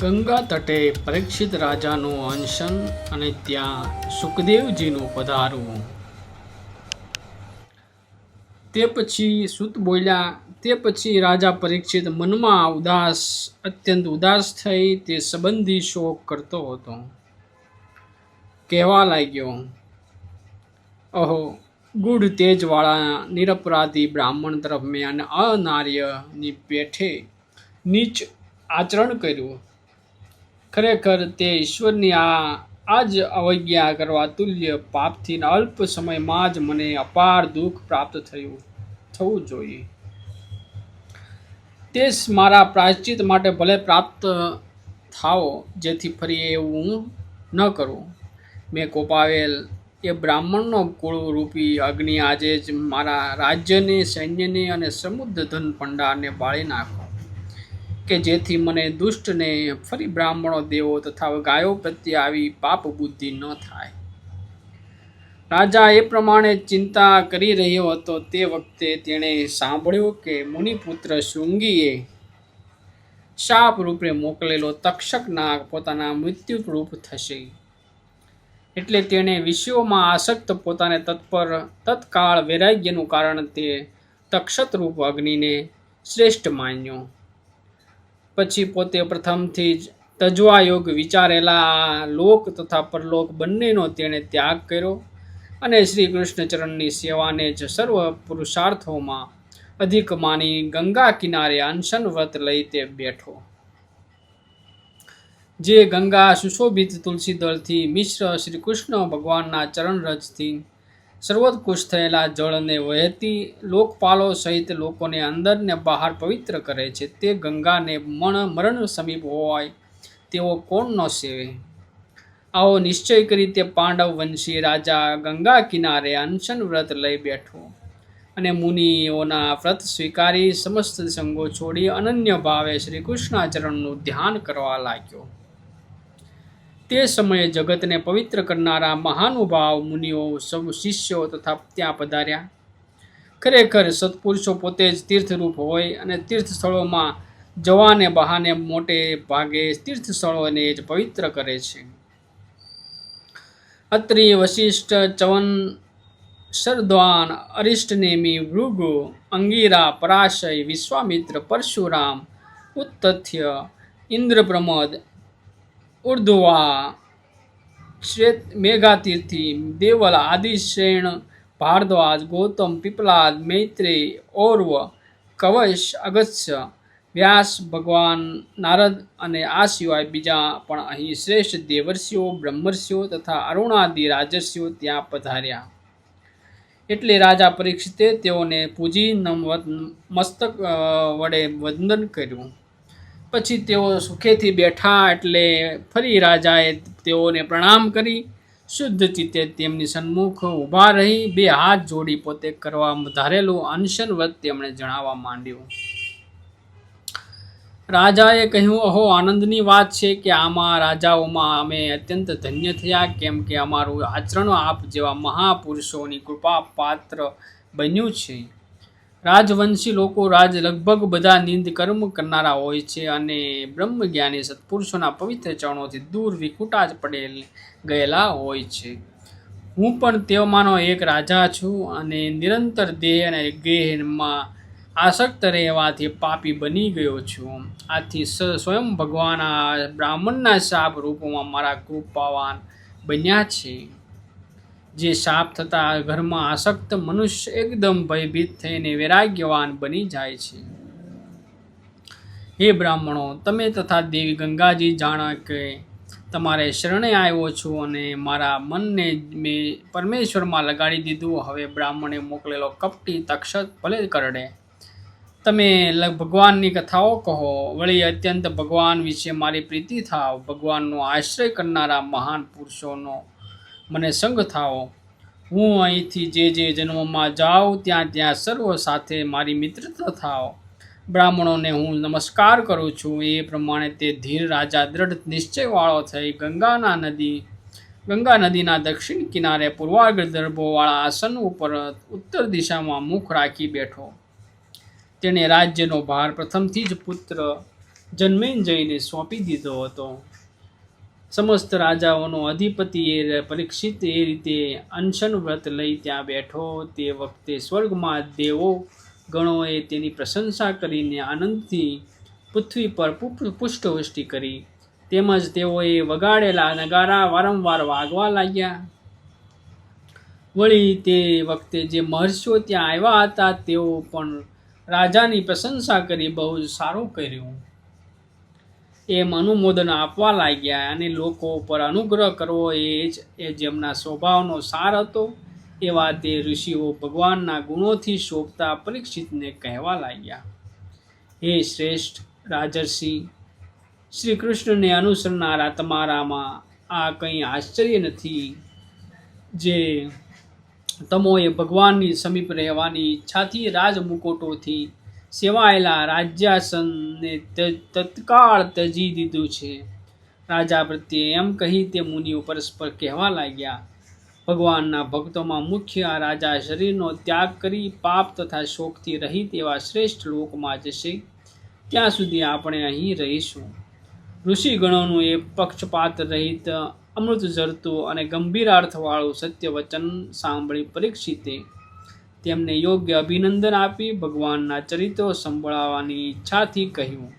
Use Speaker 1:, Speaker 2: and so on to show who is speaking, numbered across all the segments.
Speaker 1: ગંગા તટે પરીક્ષિત રાજાનું અનશન અને ત્યાં સુખદેવજીનું પધારવું તે પછી સુત બોલ્યા, તે પછી રાજા પરીક્ષિત મનમાં ઉદાસ, અત્યંત ઉદાસ થઈ તે સંબંધી શોક કરતો હતો. કહેવા લાગ્યો, અહો, ગુઢ તેજવાળા, નિરપરાધી બ્રાહ્મણ તરફ મેં અને અનાર્યની પેઠે નીચ આચરણ કર્યું. ખરેખર તે ઈશ્વરની આ આ જ અવજ્ઞા કરવા તુલ્ય પાપથી અલ્પ સમયમાં જ મને અપાર દુઃખ પ્રાપ્ત થયું થવું જોઈએ. તે મારા પ્રાયશ્ચિત માટે ભલે પ્રાપ્ત થાઓ, જેથી ફરી એવું હું ન કરું. મેં કોપાવેલ એ બ્રાહ્મણનો કુળરૂપી અગ્નિ આજે જ મારા રાજ્યને, સૈન્યને અને સમુદ્ર ધન ભંડારને બાળી નાખો કે જેથી મને દુષ્ટને ફરી બ્રાહ્મણો દેવો તથા ગાયો પ્રત્યે આવી પાપ બુદ્ધિ ન થાય. રાજા એ પ્રમાણે ચિંતા કરી રહ્યો હતો. તે વખતે તેણે સાંભળ્યું કે મુનિપુત્ર શૃંગીએ શાપ રૂપે મોકલેલો તક્ષક નાગ પોતાના મૃત્યુ રૂપ થશે. એટલે તેણે વિષયોમાં આસક્ત પોતાને તત્પર, તત્કાળ વૈરાગ્યનું કારણ તે તક્ષત રૂપ અગ્નિને શ્રેષ્ઠ માન્યો. પછી પોતે પ્રથમથી જ તજવા યોગ વિચારેલા લોક તથા પરલોક બંનેનો તેણે ત્યાગ કર્યો અને શ્રી કૃષ્ણચરણની સેવાને જ સર્વ પુરુષાર્થોમાં અધિક માની ગંગા કિનારે અનશન વ્રત લઈ તે બેઠો. જે ગંગા સુશોભિત તુલસી દળથી મિશ્ર શ્રી કૃષ્ણ ભગવાનના ચરણ રજથી સર્વોત્કૃષ્ટ થયેલા જળને વહેતી લોકપાલો સહિત લોકોને અંદર ને બહાર પવિત્ર કરે છે. તે ગંગાને મણ મરણ સમીપ હોય તેવો કોણ ન સેવે? આવો નિશ્ચય કરી તે પાંડવ વંશી રાજા ગંગા કિનારે અનશન વ્રત લઈ બેઠો અને મુનિઓના વ્રત સ્વીકારી સમસ્ત સંગો છોડી અનન્ય ભાવે શ્રી કૃષ્ણાચરણનું ધ્યાન કરવા લાગ્યો. તે સમયે જગતને પવિત્ર કરનારા મહાનુભાવ, મુનિઓ, સૌ શિષ્યો તથા ત્યાં પધાર્યા. ખરેખર સત્પુરુષો પોતે જ તીર્થરૂપ હોય અને તીર્થ સ્થળોમાં જવાને બહાને મોટે ભાગે તીર્થ સ્થળોને જ પવિત્ર કરે છે. અત્રિ વશિષ્ઠ ચવન સરદ્વાન અરિષ્ટનેમી ભૃગુ અંગીરા પરાશય વિશ્વામિત્ર પરશુરામ ઉત્તથ્ય ઇન્દ્રપ્રમોદ ઉર્ધ્વા શ્વેત મેઘાતીર્થી, દેવલ આદિશેણ ભારદ્વાજ, ગૌતમ, પીપલાદ મૈત્રેય ઔર્વ કવશ અગત્ય વ્યાસ, ભગવાન, નારદ અને આ સિવાય બીજા પણ અહીં શ્રેષ્ઠ દેવર્ષિઓ, બ્રહ્મર્ષિઓ તથા અરુણાદિ રાજર્ષિઓ ત્યાં પધાર્યા. એટલે રાજા પરીક્ષિતે તેઓને પૂજી નમવત મસ્તક વડે વંદન કર્યું. પછી તેઓ સુખેથી બેઠા એટલે ફરી રાજાએ તેઓને પ્રણામ કરી. શુદ્ધ ચિત્તે તેમની સન્મુખ ઊભા રહી, બે હાથ જોડી પોતે કરવા ધારેલું અનશન વ્રત તેમણે જણાવવા માંડ્યું. રાજાએ કહ્યું, અહો, આનંદની વાત છે કે આમાં રાજાઓમાં અમે અત્યંત ધન્ય થયા, કેમ કે અમારું આચરણ આપ જેવા મહાપુરુષોની કૃપા પાત્ર બન્યું છે. રાજવંશી લોકો રાજ લગભગ બધા નિંદ કર્મ કરનારા હોય છે અને બ્રહ્મજ્ઞાની સત્પુરુષોના પવિત્ર ચરણોથી દૂર વિખુટા જ પડેલ ગયેલા હોય છે. હું પણ તેઓમાંનો એક રાજા છું અને નિરંતર દેહ અને ગેહમાં આસક્ત રહેવાથી પાપી બની ગયો છું. આથી સ્વયં ભગવાન બ્રાહ્મણના શાપ રૂપમાં મારા કૃપાવાન બન્યા છે. જે શાપ થતાં ઘરમાં આસક્ત મનુષ્ય એકદમ ભયભીત થઈને વૈરાગ્યવાન બની જાય છે. હે બ્રાહ્મણો, તમે તથા દેવી ગંગાજી જાણો કે તમારે શરણે આવ્યો છું અને મારા મનને મેં પરમેશ્વરમાં લગાડી દીધું, હવે બ્રાહ્મણે મોકલેલો કપટી તક્ષત ભલે કરડે. તમે ભગવાનની કથાઓ કહો, વળી અત્યંત ભગવાન વિશે મારી પ્રીતિ થાવ. ભગવાનનો આશ્રય કરનારા મહાન પુરુષોનો મને સંગ થાઓ. હું અહીંથી જે જે જન્મમાં જાઉં, ત્યાં ત્યાં સર્વ સાથે મારી મિત્રતા થાઓ. બ્રાહ્મણોને હું નમસ્કાર કરું છું. એ પ્રમાણે તે ધીર રાજા દ્રઢ નિશ્ચયવાળો થઈ ગંગાના નદી, ગંગા નદીના દક્ષિણ કિનારે પૂર્વાગ્ર દર્ભોવાળા આસન ઉપર ઉત્તર દિશામાં મુખ રાખી બેઠો. તેણે રાજ્યનો ભાર પ્રથમથી જ પુત્ર જન્મેન જઈને સોંપી દીધો હતો. સમસ્ત રાજાઓનો અધિપતિ એ પરીક્ષિત એ રીતે અનશન વ્રત લઈ ત્યાં બેઠો. તે વખતે સ્વર્ગમાં દેવો ગણોએ તેની પ્રશંસા કરીને આનંદથી પૃથ્વી પર પુષ્ટવૃષ્ટિ કરી. તેમજ તેઓએ વગાડેલા નગારા વારંવાર વાગવા લાગ્યા. વળી તે વખતે જે મહર્ષિઓ ત્યાં આવ્યા હતા, તેઓ પણ રાજાની પ્રશંસા કરી બહુ જ સારું કર્યું. એમ અનુમોદન આપવા લાગ્યા અને લોકો ઉપર અનુગ્રહ કરવો એ જ એ જેમના સ્વભાવનો સાર હતો, એવા તે ઋષિઓ ભગવાનના ગુણોથી શોભતા પરીક્ષિતને કહેવા લાગ્યા. હે શ્રેષ્ઠ રાજર્ષિ શ્રી કૃષ્ણને અનુસરનારા તમારામાં આ કંઈ આશ્ચર્ય નથી, જે તમોએ ભગવાનની સમીપ રહેવાની ઈચ્છાથી રાજમુકુટોથી સેવાયેલા રાજ્યાસનને તત્કાળ તજી દીધું છે. રાજા પ્રત્યે એમ કહી તે મુનિઓ પરસ્પર કહેવા લાગ્યા, ભગવાનના ભક્તોમાં મુખ્ય આ રાજા શરીરનો ત્યાગ કરી પાપ તથા શોકથી રહિત એવા શ્રેષ્ઠ લોકમાં જશે. ત્યાં સુધી આપણે અહીં રહીશું? ઋષિગણોનું એ પક્ષપાત રહિત અમૃત ઝરતું અને ગંભીર અર્થવાળું સત્ય વચન સાંભળી પરીક્ષિતે તેમને યોગ્ય અભિનંદન આપી ભગવાનના ચરિત્રો સંભળાવવાની ઈચ્છાથી કહ્યું.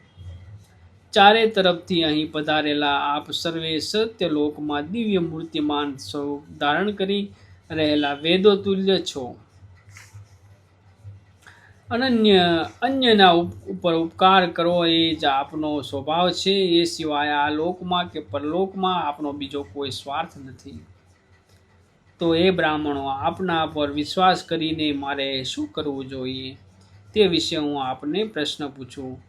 Speaker 1: ચારે તરફથી અહીં પધારેલા આપ સર્વે સત્ય લોકમાં દિવ્ય મૂર્તિમાન સ્વરૂપ ધારણ કરી રહેલા વેદો તુલ્ય છો. અનન્ય, અન્યના ઉપ- ઉપર ઉપકાર કરવો એ જ આપનો સ્વભાવ છે. એ સિવાય આ લોકમાં કે પરલોકમાં આપનો બીજો કોઈ સ્વાર્થ નથી. તો એ બ્રાહ્મણો આપના પર વિશ્વાસ કરીને મારે શું કરવું જોઈએ? તે વિશે હું આપને પ્રશ્ન પૂછું.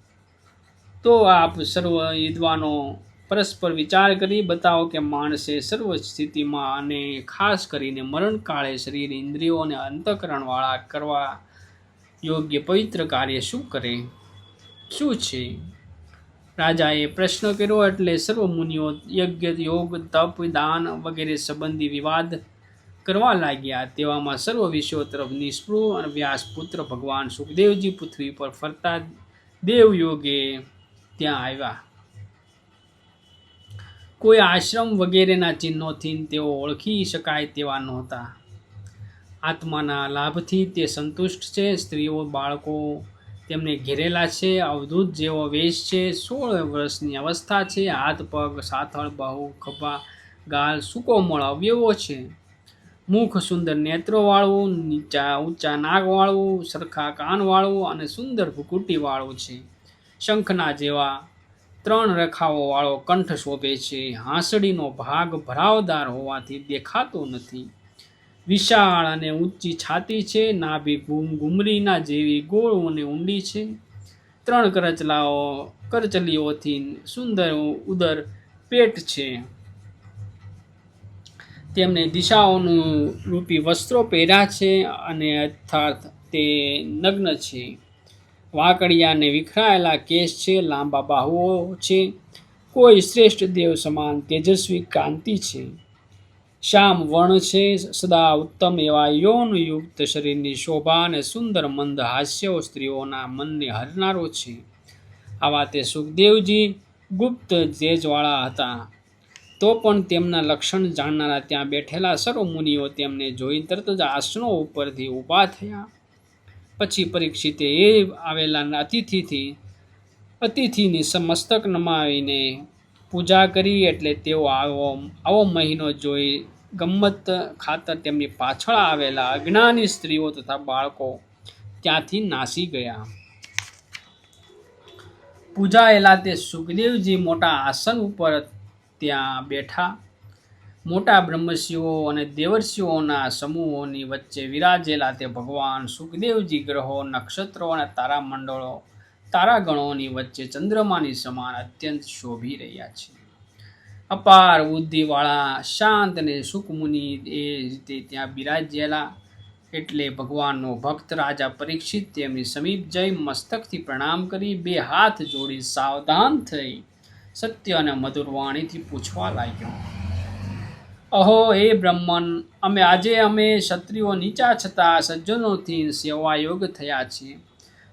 Speaker 1: તો આપ સર્વ વિદ્વાનો પરસ્પર વિચાર કરી બતાવો કે માણસે સર્વ સ્થિતિમાં અને ખાસ કરીને મરણકાળે શરીર ઇન્દ્રિયો અને અંતઃકરણવાળા કરવા યોગ્ય પવિત્ર કાર્ય શું કરે? શું છે? રાજાએ પ્રશ્ન કર્યો એટલે સર્વ મુનિઓ યજ્ઞ, યોગ, તપ, દાન વગેરે સંબંધી વિવાદ કરવા લાગ્યા તેવામાં સર્વ વિશ્વ તરફ નિષ્પૃહ અને વ્યાસપુત્ર ભગવાન સુખદેવજી પૃથ્વી પર ફરતા દેવયોગે ત્યાં આવ્યા. કોઈ આશ્રમ વગેરેના ચિહ્નોથી તેઓ ઓળખી શકાય તેવા નહોતા. આત્માના લાભથી તે સંતુષ્ટ છે, સ્ત્રીઓ, બાળકો તેમને ઘેરેલા છે, અવધૂત જેવો વેશ છે, સોળ વર્ષની અવસ્થા છે, હાથ, પગ, સાથળ, બહુ ખભા, ગાલ સુકોમળ અવયવો છે. મુખ સુંદર નેત્રોવાળું નીચા ઊંચા નાગવાળું સરખા કાનવાળું અને સુંદર ભૂકુટીવાળું છે. શંખના જેવા ત્રણ રેખાઓવાળો કંઠ શોભે છે. હાંસડીનો ભાગ ભરાવદાર હોવાથી દેખાતો નથી. વિશાળ અને ઊંચી છાતી છે. નાભી ગુમ ગુમરીના જેવી ગોળ અને ઊંડી છે. ત્રણ કરચલાઓ, કરચલીઓથી સુંદર ઉદર પેટ છે. તેમને દિશાઓનું રૂપી વસ્ત્રો પહેર્યા છે અને અર્થાત તે નગ્ન છે. વાંકડિયાને વિખરાયેલા કેસ છે, લાંબા બાહુઓ છે, કોઈ શ્રેષ્ઠ દેવ સમાન તેજસ્વી કાંતિ છે. શ્યામ વર્ણ છે, સદા ઉત્તમ એવા યૌનયુક્ત શરીરની શોભા અને સુંદર મંદ હાસ્યો સ્ત્રીઓના મનને હરનારો છે. આવા તે સુખદેવજી ગુપ્ત જેજવાળા હતા. તો પણ તેમના લક્ષણ જાણનારા ત્યાં બેઠેલા સર્વ મુનિઓ તેમને જોઈ તરત જ આસનો ઉપરથી ઊભા થયા. પછી પરીક્ષિતે એ આવેલા અતિથિથી, અતિથિની સમસ્તક નમાવીને પૂજા કરી એટલે તેઓ આવો આવો મહિનો જોઈ ગમ્મત ખાતર તેમની પાછળ આવેલા અજ્ઞાની સ્ત્રીઓ તથા બાળકો ત્યાંથી નાસી ગયા. પૂજાયેલા તે સુખદેવજી મોટા આસન ઉપર ત્યાં બેઠા. મોટા બ્રહ્મશિવો અને દેવર્ષિઓના સમૂહોની વચ્ચે વિરાજેલા તે ભગવાન સુખદેવજી ગ્રહો, નક્ષત્રો અને તારામંડળો, તારાગણોની વચ્ચે ચંદ્રમાની સમાન અત્યંત શોભી રહ્યા છે. અપાર બુદ્ધિવાળા, શાંત અને સુખમુનિ એ રીતે ત્યાં બિરાજેલા. એટલે ભગવાનનો ભક્ત રાજા પરીક્ષિત તેમની સમીપ જઈ મસ્તકથી પ્રણામ કરી, બે હાથ જોડી સાવધાન થઈ સત્ય અને મધુર વાણીથી પૂછવા લાગ્યો. અહો, એ બ્રહ્મન, અમે આજે અમે ક્ષત્રિયો નીચા છતાં સજ્જનોથી સેવાયોગ થયા છીએ.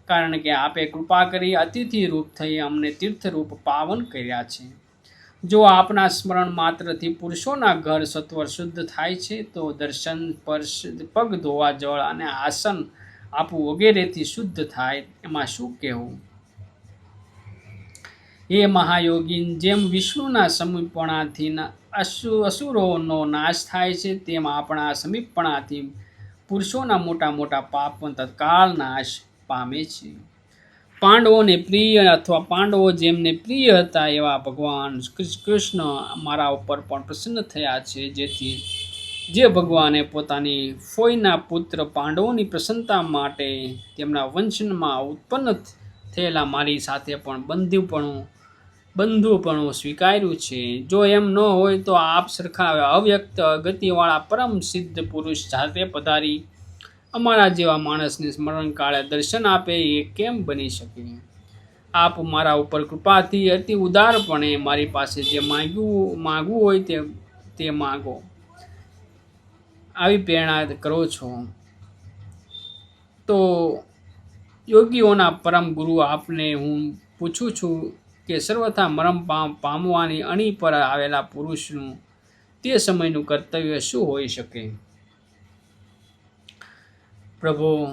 Speaker 1: કારણ કે આપે કૃપા કરી અતિથિ રૂપ થઈ અમને તીર્થરૂપ પાવન કર્યા છે. જો આપના સ્મરણ માત્રથી પુરુષોના ઘર સત્વર શુદ્ધ થાય છે, તો દર્શન, સ્પર્શ, પગ ધોવા, જળ અને આસન આપવું વગેરેથી શુદ્ધ થાય. એમાં શું કહેવું? હે મહાયોગીન જેમ વિષ્ણુના સમીપણાથી અસુ અસુરોનો નાશ થાય છે, તેમ આપણા સમીપણાથી પુરુષોના મોટા મોટા પાપ પણ તત્કાળ નાશ પામે છે. પાંડવોને પ્રિય અથવા પાંડવો જેમને પ્રિય હતા એવા ભગવાન કૃષ્ણ મારા ઉપર પણ પ્રસન્ન થયા છે. જેથી જે ભગવાને પોતાની ફોઈના પુત્ર પાંડવોની પ્રસન્નતા માટે તેમના વંશનમાં ઉત્પન્ન થયેલા મારી સાથે પણ બંધુપણું બંધુપણું સ્વીકાર્યું છે. જો એમ ન હોય તો આપ સરખા અવ્યક્ત ગતિવાળા પરમ સિદ્ધ પુરુષ જાતે પધારી અમારા જેવા માણસને સ્મરણ કાળે દર્શન આપે એ કેમ બની શકે? આપ મારા ઉપર કૃપાથી અતિ ઉદારપણે મારી પાસે જે માંગ્યું, માગવું હોય તે તે માગો. આવી પ્રેરણા કરો છો. તો યોગીઓના પરમ ગુરુ આપને હું પૂછું છું કે સર્વથા મરમ પામ- પામવાની અણી પર આવેલા પુરુષનું તે સમયનું કર્તવ્ય શું હોઈ શકે? પ્રભુ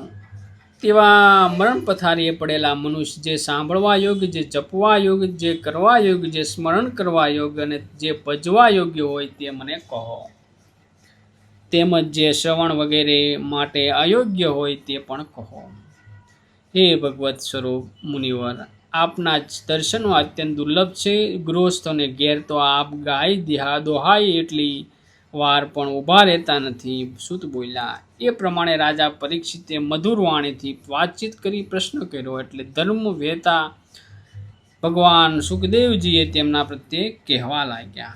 Speaker 1: તેવા મરણ પથારીએ પડેલા મનુષ્ય જે સાંભળવા યોગ્ય, જે જપવા યોગ્ય, જે કરવા યોગ્ય, જે સ્મરણ કરવા યોગ્ય અને જે ભજવા યોગ્ય હોય તે મને કહો. તેમજ જે શ્રવણ વગેરે માટે અયોગ્ય હોય તે પણ કહો. હે ભગવત સ્વરૂપ મુનિવર આપના જ દર્શનો અત્યંત દુર્લભ છે. ગૃહસ્થોને ઘેર તો આપ ગાય દિહા દોહાય એટલી વાર પણ ઊભા રહેતા નથી. સુત બોલ્યા. એ પ્રમાણે રાજા પરીક્ષિતે મધુર વાણીથી વાતચીત કરી પ્રશ્ન કર્યો. એટલે ધર્મ વહેતા ભગવાન સુખદેવજીએ તેમના પ્રત્યે કહેવા લાગ્યા.